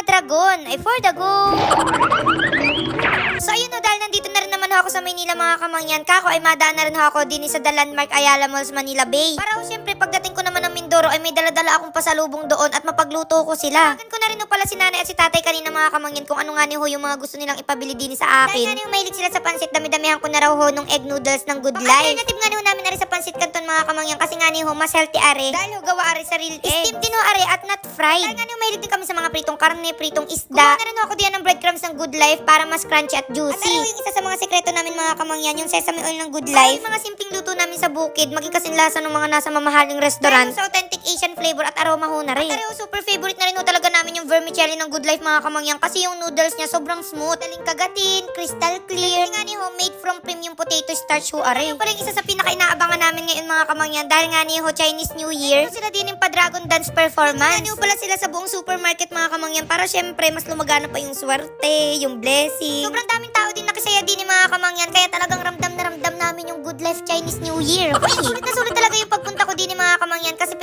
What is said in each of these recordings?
mga dragon. Ay, for the go! So ayun no, dahil nandito na rin naman ako sa Maynila mga kamangyan, kako ay madaan na rin ako din sa The Landmark Ayala Malls Manila Bay. Para ho syempre pagdating ko naman ng Mindoro ay may daladala akong pasalubong doon at mapagluto ko sila. Tawagan ko na rin ho pala si nanay at si tatay kanina mga kamangyan kung ano nga ni ho yung mga gusto nilang ipabili din sa akin. Dahil nga ni mahilig sila sa pansit, dami-damihan ko na raw ho nung egg noodles ng Good Life. Alternative nga ni ho namin na rin sa pansit mga kamangyan kasi nga ni ho mas healthy are. Dahil ho gawa are sa real egg. Steam din ho are at not fried. Dahil nga ni ho mahilig din kami sa mga pritong karne, pritong isda. Kumuha na rin ho ako diyan ng breadcrumbs ng Good Life para mas crunchy at juicy. At ano yung isa sa mga sekreto namin mga kamangyan, yung sesame oil ng Good Life. Ay, mga simpleng luto namin sa bukid, maging kasing lasa ng mga nasa mamahaling restaurant. sa authentic Asian flavor at aroma ho na rin. At pareho, super favorite na rin ho vermicelli ng Good Life mga kamangyan kasi yung noodles niya sobrang smooth, daling kagatin, crystal clear. Kasi nga ni ho, made from premium potato starch ho are. Yung pala yung isa sa pinaka-inaabangan namin ngayon mga kamangyan dahil nga ni ho Chinese New Year. Ito sila din yung pa-dragon dance performance. Ho pala sila sa buong supermarket mga kamangyan para syempre mas lumagana pa yung swerte, yung blessing. Sobrang daming tao din nakisaya din ni mga kamangyan kaya talagang ramdam na ramdam namin yung Good Life Chinese New Year. Uy, sulit na sulit talaga yung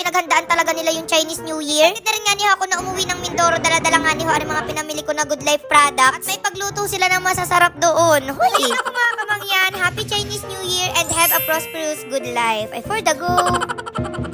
pinaghandaan talaga nila yung Chinese New Year. Na rin nga niho ako na umuwi ng Mindoro, dala-dala nga niho ang mga pinamili ko na Good Life products. At may pagluto sila ng masasarap doon. Huy! Ako mga kamangyan, Happy Chinese New Year and have a prosperous good life. Ay, for the go!